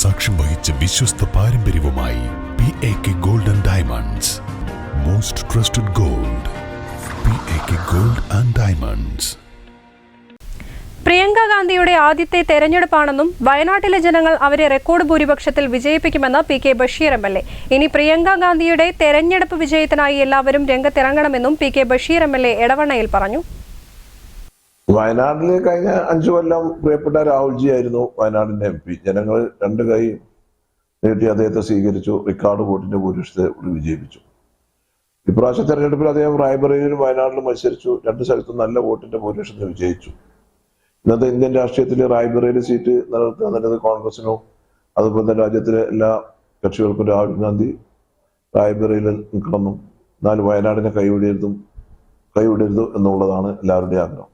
സാക്ഷ്യം വഹിച്ച വിശ്വസ്ത പാരമ്പര്യവുമായി P A K gold and diamonds most trusted gold P A K gold and diamonds Priyanka ഗാന്ധിയുടെ ആദ്യത്തെ തെരഞ്ഞെടുപ്പാണെന്നും വയനാട്ടിലെ ജനങ്ങൾ അവരെ റെക്കോർഡ് ഭൂരിപക്ഷത്തിൽ വിജയിപ്പിക്കുമെന്ന് P K Basheer M L A. ഇനി പ്രിയങ്ക ഗാന്ധിയുടെ തെരഞ്ഞെടുപ്പ് വിജയത്തിനായി എല്ലാവരും രംഗത്തിറങ്ങണമെന്നും P K Basheer M L A എടവണ്ണയിൽ പറഞ്ഞു. വയനാട്ടിൽ കഴിഞ്ഞ അഞ്ചു കൊല്ലം പ്രിയപ്പെട്ട രാഹുൽജി ആയിരുന്നു വയനാടിന്റെ എം പി. ജനങ്ങൾ രണ്ട് കൈ നീട്ടി അദ്ദേഹത്തെ സ്വീകരിച്ചു. റിക്കാർഡ് വോട്ടിന്റെ ഭൂരിപക്ഷത്തെ വിജയിപ്പിച്ചു. ഇപ്രാവശ്യ തെരഞ്ഞെടുപ്പിൽ അദ്ദേഹം റായ്ബറേലിയിലും വയനാട്ടിലും മത്സരിച്ചു. രണ്ട് സ്ഥലത്തും നല്ല വോട്ടിന്റെ ഭൂരിപക്ഷത്തിൽ വിജയിച്ചു. ഇന്നത്തെ ഇന്ത്യൻ രാഷ്ട്രീയത്തിൽ റായ്ബറേലി സീറ്റ് നിലനിർത്തുക എന്നുള്ളത് കോൺഗ്രസിനും അതുപോലെ തന്നെ രാജ്യത്തിലെ എല്ലാ കക്ഷികൾക്കും രാഹുൽ ഗാന്ധി റായ്ബറേലിൽ നിൽക്കണമെന്നും എന്നാൽ വയനാടിനെ കൈവിടരുതും കൈവിടരുത് എന്നുള്ളതാണ് എല്ലാവരുടെയും ആഗ്രഹം.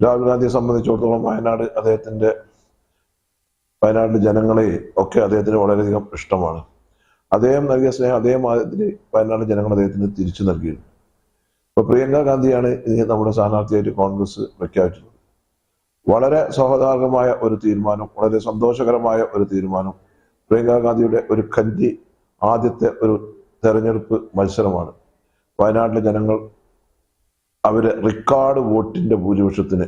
രാഹുൽ ഗാന്ധിയെ സംബന്ധിച്ചിടത്തോളം വയനാട് അദ്ദേഹത്തിന്റെ വയനാട്ടിലെ ജനങ്ങളെ ഒക്കെ അദ്ദേഹത്തിന് വളരെയധികം ഇഷ്ടമാണ്. അദ്ദേഹം നൽകിയ സ്നേഹം അദ്ദേഹം അതിന് വയനാട് ജനങ്ങൾ അദ്ദേഹത്തിന് തിരിച്ചു നൽകിയിട്ടുണ്ട് ഇപ്പൊ പ്രിയങ്ക ഗാന്ധിയാണ് ഇനി നമ്മുടെ സ്ഥാനാർത്ഥിയായിട്ട് കോൺഗ്രസ് പ്രഖ്യാപിച്ചത് വളരെ സൗഹൃദാർഹമായ ഒരു തീരുമാനം വളരെ സന്തോഷകരമായ ഒരു തീരുമാനം പ്രിയങ്ക ഗാന്ധിയുടെ ഒരു കന്നി ആദ്യത്തെ ഒരു തെരഞ്ഞെടുപ്പ് മത്സരമാണ്. വയനാട്ടിലെ ജനങ്ങൾ അവർ റെക്കോർഡ് വോട്ടിന്റെ ഭൂരിപക്ഷത്തിന്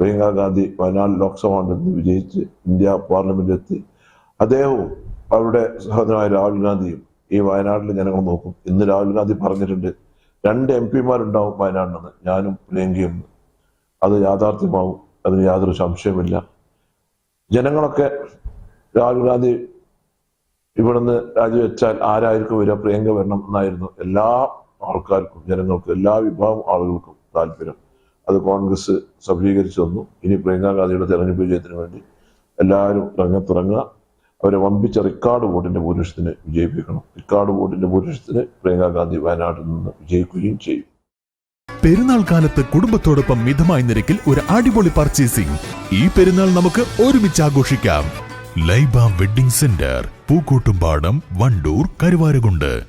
പ്രിയങ്കാ ഗാന്ധി വയനാട് ലോക്സഭാ മണ്ഡലത്തിൽ വിജയിച്ച് ഇന്ത്യ പാർലമെന്റിലെത്തി. അദ്ദേഹവും അവരുടെ സഹോദരനായ രാഹുൽ ഗാന്ധിയും ഈ വയനാട്ടിൽ ജനങ്ങൾ നോക്കും. ഇന്ന് രാഹുൽ ഗാന്ധി പറഞ്ഞിട്ടുണ്ട് രണ്ട് എം പിമാരുണ്ടാവും വയനാടിനെന്ന് ഞാനും പ്രിയങ്കയും. അത് യാഥാർത്ഥ്യമാവും. അതിന് യാതൊരു സംശയമില്ല ജനങ്ങളൊക്കെ രാഹുൽ ഗാന്ധി ഇവിടുന്ന് രാജിവെച്ചാൽ ആരായിരിക്കും വരിക? പ്രിയങ്ക വരണം എന്നായിരുന്നു. എല്ലാ ആൾക്കാർക്കും ജനങ്ങൾക്കും എല്ലാ വിഭാഗം ആളുകൾക്കും താല്പര്യം. അത് കോൺഗ്രസ് സഫലീകരിച്ചു തന്നു. ഇനി പ്രിയങ്കാ ഗാന്ധിയുടെ തെരഞ്ഞെടുപ്പ് വിജയത്തിന് വേണ്ടി എല്ലാവരും രംഗത്തിറങ്ങുക. അവരെ വമ്പിച്ച റിക്കാർഡ് വോട്ടിന്റെ ഭൂരിപക്ഷത്തിന് വിജയിപ്പിക്കണം. റിക്കാർഡ് വോട്ടിന്റെ ഭൂരിപക്ഷത്തിന് പ്രിയങ്കാ ഗാന്ധി വയനാട്ടിൽ നിന്ന് വിജയിക്കുകയും ചെയ്യും. പെരുന്നാൾ കാലത്ത് കുടുംബത്തോടൊപ്പം മിതമായ നിരക്കിൽ ഒരു അടിപൊളി പർച്ചേസിംഗ് ഈ പെരുന്നാൾ നമുക്ക് ഒരുമിച്ച് ആഘോഷിക്കാം. Laiba wedding centre Pookkottumpadam Wandoor Karuvarakundu.